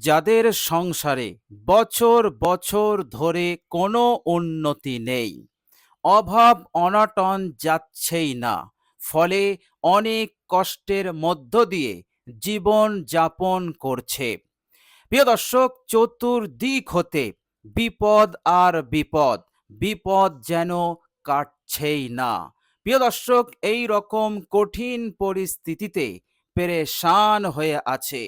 যাদের সংসারে বছর বছর ধরে কোনো উন্নতি নেই। অভাব অনটন যাচ্ছেই না, ফলে অনেক কষ্টের মধ্য দিয়ে জীবন যাপন করছে। প্রিয় দর্শক, চতুর্দিক হতে বিপদ আর বিপদ বিপদ যেন কাটছেই না। প্রিয় দর্শক, এই রকম কঠিন পরিস্থিতিতে পেরেশান হয়ে আছে।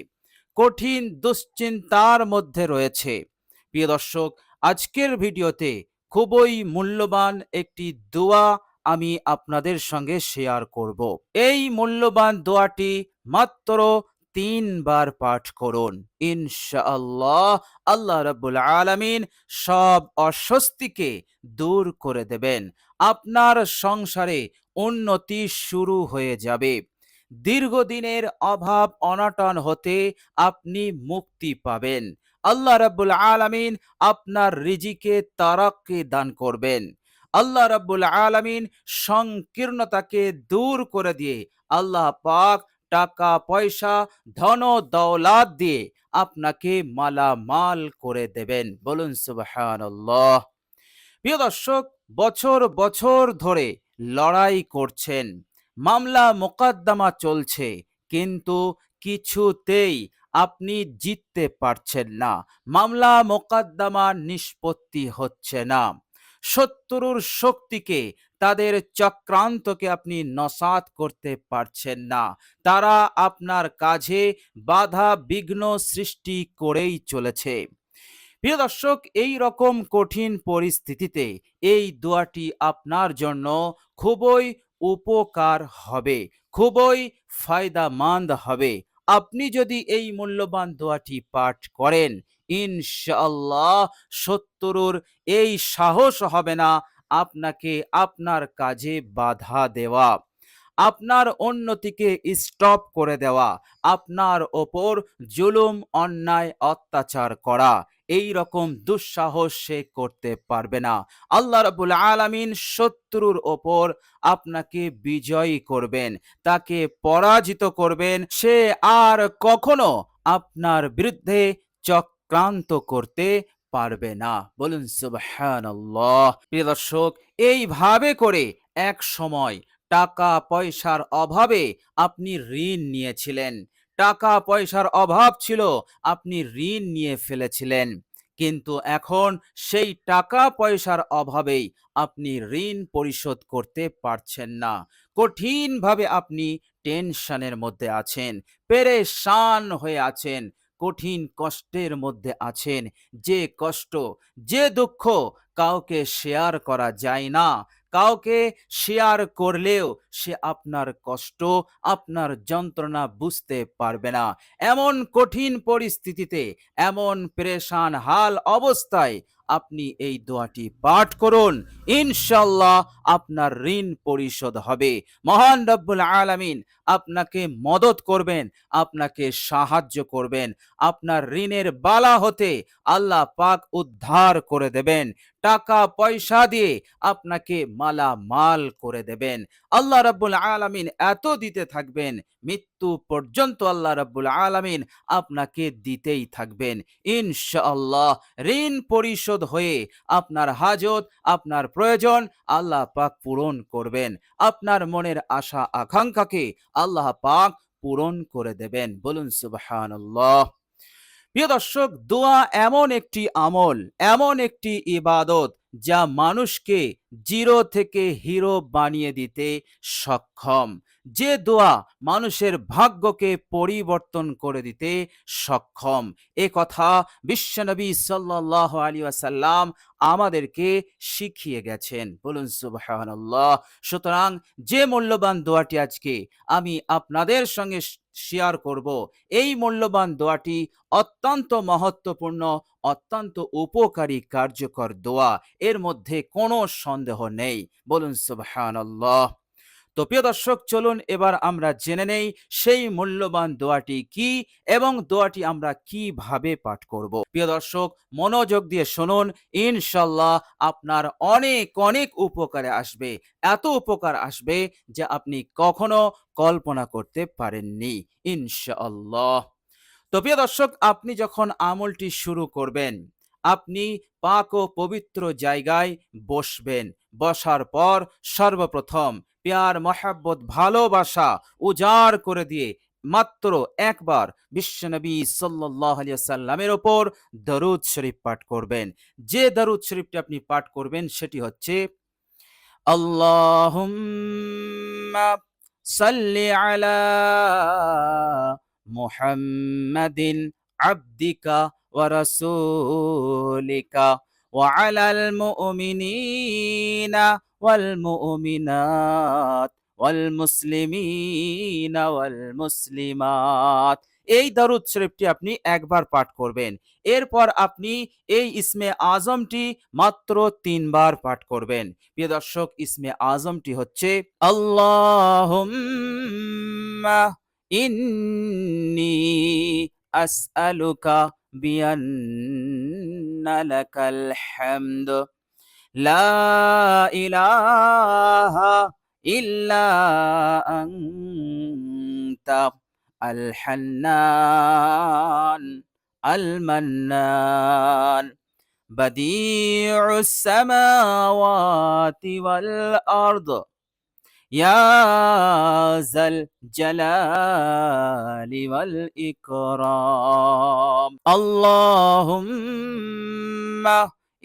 কঠিন দুশ্চিন্তার মধ্যে রয়েছে। প্রিয় দর্শক, আজকের ভিডিওতে খুবই মূল্যবান একটি দোয়া আমি আপনাদের সঙ্গে শেয়ার করব। এই মূল্যবান দোয়াটি মাত্র তিনবার পাঠ করুন। ইনশাআল্লাহ আল্লাহ রাব্বুল আলামিন সব অস্বস্তিকে দূর করে দেবেন। আপনার সংসারে উন্নতি শুরু হয়ে যাবে। দীর্ঘদিনের অভাব অনটন হতে আপনি মুক্তি পাবেন। আল্লাহ রাব্বুল আলামিন আপনার রিজিকে তারাক্কি দান করবেন। আল্লাহ রাব্বুল আলামিন সংকীর্ণতাকে দূর করে দিয়ে আল্লাহ পাক টাকা, পয়সা, ধন দৌলাত দিয়ে আপনাকে মালামাল করে দেবেন। বলুন সুবহানাল্লাহ। প্রিয় দর্শক, বছর বছর ধরে লড়াই করছেন। মামলা মোকদ্দমা চলছে, কিন্তু কিছুতেই আপনি জিততে পারছেন না। মামলা মোকদ্দমা নিষ্পত্তি হচ্ছে না। শত্রুর শক্তিকে, তাদের চক্রান্তকে আপনি নসাত করতে পারছেন না। তারা আপনার কাজে বাধা বিঘ্ন সৃষ্টি করেই চলেছে। প্রিয় দর্শক, এই রকম কঠিন পরিস্থিতিতে এই দোয়াটি আপনার জন্য খুবই উপকার হবে, খুবই ফায়দামান্দ হবে। আপনি যদি এই মূল্যবান দোয়াটি পাঠ করেন, ইনশাআল্লাহ শত্রুর এই সাহস হবে না আপনাকে আপনার কাজে বাধা দেওয়া, আপনার উন্নতিকে স্টপ করে দেওয়া, আপনার ওপর জুলুম, অন্যায়, অত্যাচার করা। এই রকম দুঃসাহস সে করতে পারবে না। আল্লাহ রাবুল আলামিন শত্রুর ওপর আপনাকে বিজয়ী করবেন, তাকে পরাজিত করবেন। সে আর কখনো আপনার বিরুদ্ধে চক্রান্ত করতে পারবে না। বলুন, সুবহানাল্লাহ। প্রিয় দর্শক, এইভাবে করে এক সময় টাকা পয়সার অভাবে আপনি ঋণ নিয়েছিলেন। টাকা পয়সার অভাব ছিল, আপনি ঋণ নিয়ে ফেলেছিলেন। কিন্তু এখন সেই টাকা পয়সার অভাবেই আপনি ঋণ পরিশোধ করতে পারছেন না। কঠিনভাবে আপনি টেনশনের মধ্যে আছেন, পেরেশান হয়ে আছেন, কঠিন কষ্টের মধ্যে আছেন। যে কষ্ট, যে দুঃখ কাউকে শেয়ার করা যায় না কাউকে শেয়ার করলেও সে আপনার কষ্ট, আপনার যন্ত্রণা বুঝতে পারবে না। এমন কঠিন পরিস্থিতিতে, এমন পরেশান হাল অবস্থায় আপনি এই দোয়াটি পাঠ করুন। ইনশাল্লাহ আপনার ঋণ পরিশোধ হবে। মহান রব্বুল আলামিন আপনাকে মদত করবেন, আপনাকে সাহায্য করবেন, আপনার ঋণের বালা হতে আল্লাহ পাক উদ্ধার করে দেবেন, টাকা পয়সা দিয়ে আপনাকে মালা মাল করে দেবেন। আল্লাহ রাব্বুল আলামিন এত দিতে থাকবেন, মৃত্যু পর্যন্ত আল্লাহ রাব্বুল আলামিন আপনাকে দিতেই থাকবেন। ইনশাআল্লাহ ঋণ পরিশোধ হয়ে আপনার হাজত, আপনার প্রয়োজন আল্লাহ পাক পূরণ করবেন। আপনার মনের আশা, আকাঙ্ক্ষাকে আল্লাহ পাক পূরণ করে দেবেন। বলুন সুবহান প্রিয় দর্শক, দোয়া এমন একটি আমল, এমন একটি ইবাদত যা মানুষকে জিরো থেকে হিরো বানিয়ে দিতে সক্ষম। যে দোয়া মানুষের ভাগ্যকে পরিবর্তন করে দিতে সক্ষম। এ কথা বিশ্বনবী সাল্লাহ আলী আসাল্লাম আমাদেরকে শিখিয়ে গেছেন। বলুন সুবাহ সুতরাং যে মূল্যবান দোয়াটি আজকে আমি আপনাদের সঙ্গে শেয়ার করব। এই মূল্যবান দোয়াটি অত্যন্ত মহত্বপূর্ণ, অত্যন্ত উপকারী, কার্যকর দোয়া। এর মধ্যে কোনো সন্দেহ নেই। বলুন সুবহানাল্লাহ। তো প্রিয় দর্শক, চলুন এবার আমরা জেনে নেই সেই মূল্যবান দোয়াটি কি এবং দোয়াটি আমরা কীভাবে পাঠ করব। প্রিয় দর্শক, মনোযোগ দিয়ে শুনুন ইনশাল্লাহ আপনার অনেক অনেক উপকারে আসবে। এত উপকার আসবে যে আপনি কখনো কল্পনা করতে পারেননি, ইনশাআল্লাহ। তো প্রিয় দর্শক, আপনি যখন আমলটি শুরু করবেন, আপনি পাক ও পবিত্র জায়গায় বসবেন। বসার পর সর্বপ্রথম পেয়ার, মহাব্বত, ভালোবাসা উজাড় করে দিয়ে মাত্র একবার বিশ্বনবী সাল্লাহ সাল্লামের ওপর দরুদ শরীফ পাঠ করবেন। যে দরুদ শরীফটি আপনি পাঠ করবেন সেটি হচ্ছে, আল্লাহুম্মা সাল্লি আলা মুহাম্মাদিন আবদিকা ওয়া ওয়াল মুমিনাত ওয়াল মুসলিমিনা ওয়াল এই দরুদ শরীফটি আপনি একবার পাঠ করবেন। এরপর আপনি এই ইসমে আজমটি মাত্র তিনবার পাঠ করবেন। প্রিয় দর্শক, ইসমে আজমটি হচ্ছে, আল্লাহুম্মা ইন্নি আসআলুকা বিআন্না إن لك الحمد. لا إله إلا أنت. الحنان المنان بديع السماوات والأرض. يا ذا الجلال والإكرام اللهم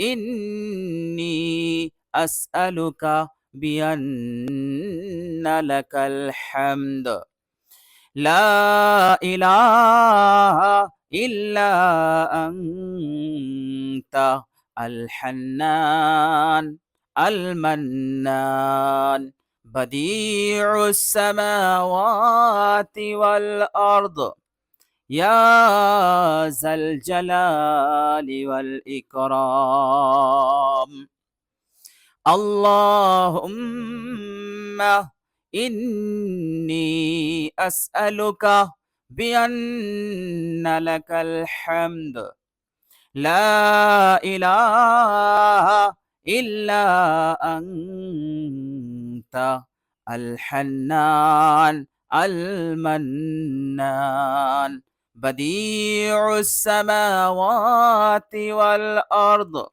إني أسألك بأن لك الحمد لا إله إلا أنت الحنان المنان بديع السماوات والأرض. يا ذا الجلال والإكرام. اللهم إني أسألك بأن لك الحمد. لا إله إلا أنت الحنان المنان. بديع السماوات والأرض.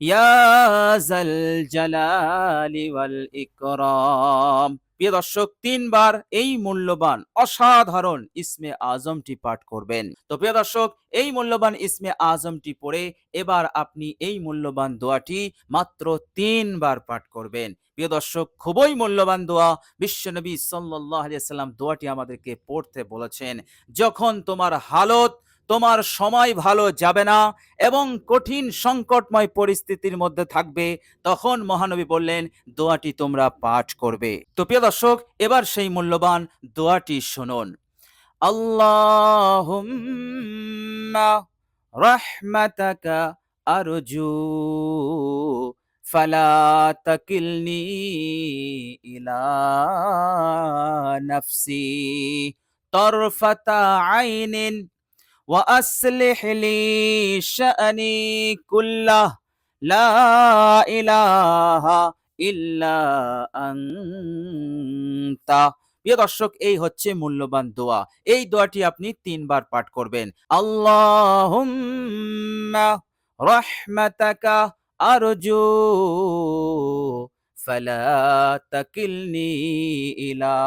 يا ذا الجلال والإكرام. প্রিয় দর্শক, তিনবার এই মূল্যবান অসাধারণ ইসমে আজমটি পাঠ করবেন। তো প্রিয় দর্শক, এই মূল্যবান ইসমে আজমটি পড়ে এবার আপনি এই মূল্যবান দোয়াটি মাত্র তিনবার পাঠ করবেন। প্রিয় দর্শক, খুবই মূল্যবান দোয়া। বিশ্বনবী সাল্লাহ সাল্লাম দোয়াটি আমাদেরকে পড়তে বলেছেন, যখন তোমার হালত তোমার সময় ভালো যাবে না এবং কঠিন সংকটময় পরিস্থিতির মধ্যে থাকবে। তখন মহানবী বললেন, দোয়াটি তোমরা পাঠ করবে। তো প্রিয় দর্শক, এবার সেই মূল্যবান দোয়াটি শুনুন। রাহমাতাকা আরজু ফালা ইলা নাফসি তরফাতা আইনিন وأصلح لي شأني كله لا إله إلا أنت প্রিয় দর্শক এই হচ্ছে মূল্যবান দোয়া এই দোয়াটি আপনি তিনবার পাঠ করবেন আল্লাহুম্মা রাহমাতাকা আরজু ফালা তাকিলনি ইলা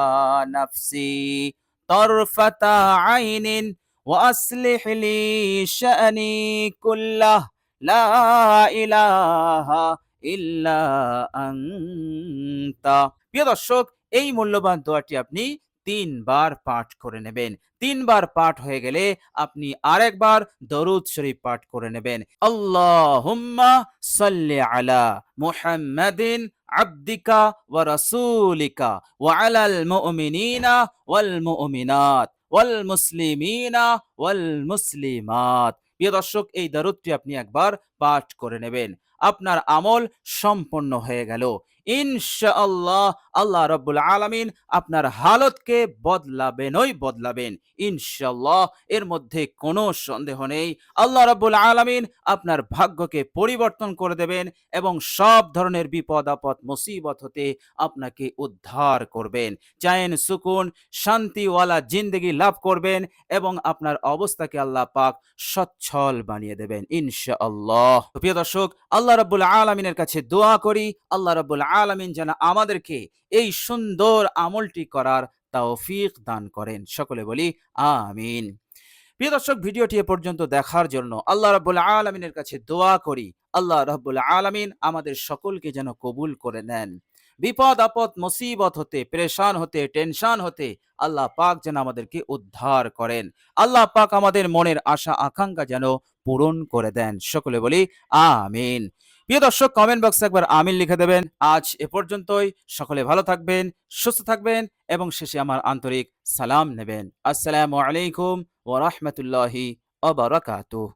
নাফসি তরফাতা আইনিন وأصلح لي شأني كله لا إله إلا أنت প্রিয় দর্শক এই মূল্যবান দোয়াটি আপনি তিনবার পাঠ করে নেবেন তিনবার পাঠ হয়ে গেলে আপনি আরেকবার দরুদ শরীফ পাঠ করে নেবেন আল্লাহুম্মা সাল্লি আলা মুহাম্মাদিন আবদিকা ওয়া রাসূলিকা ওয়া আলাল মুমিনিনা ওয়াল মুমিনাত ওয়াল মুসলিমিনা ওয়াল মুসলিমাত প্রিয় দর্শক এই দরুদটি আপনি একবার পাঠ করে নেবেন। আপনার আমল সম্পন্ন হয়ে গেল। ইনশাআল্লাহ আল্লাহ রব্বুল আলামিন আপনার হালতকে বদলাবেনই বদলাবেন। ইনশাআল্লাহ এর মধ্যে কোনো সন্দেহ নেই। আল্লাহ রব্বুল আলামিন আপনার ভাগ্যকে পরিবর্তন করে দেবেন এবং সব ধরনের বিপদ, আপদ, মুসিবত হতে আপনাকে উদ্ধার করবেন। চায়েন সুকুন, শান্তিওয়ালা জিন্দগি লাভ করবেন এবং আপনার অবস্থাকে আল্লাহ পাক সচ্ছল বানিয়ে দেবেন। ইনশাআল্লাহ প্রিয় দর্শক, আল্লাহ রাব্বুল আলামিনের কাছে দোয়া করি, আল্লাহ রাব্বুল আলামিন যেন আমাদেরকে এই সুন্দর আমলটি করার তৌফিক দান করেন। সকলে বলি, আমিন। প্রিয় দর্শক, ভিডিওটি এ পর্যন্ত দেখার জন্য আল্লাহ রাব্বুল আলামিনের কাছে দোয়া করি, আল্লাহ রাব্বুল আলামিন আমাদের সকলকে যেন কবুল করে নেন। বিপদ, আপদ, মুসিবত হতে, প্রেশান হতে, টেনশন হতে আল্লাহ পাক যেন আমাদেরকে উদ্ধার করেন। আল্লাহ পাক আমাদের মনের আশা, আকাঙ্ক্ষা যেন পূরণ করে দেন। সকলে বলি, আমিন। প্রিয় দর্শক কমেন্ট বক্সে একবার আমিন লিখে দেবেন। আজ এ পর্যন্তই। সকলে ভালো থাকবেন, সুস্থ থাকবেন এবং শেষে আমার আন্তরিক সালাম নেবেন। আসসালামু আলাইকুম ওয়া রাহমাতুল্লাহি ওয়া বারাকাতুহু।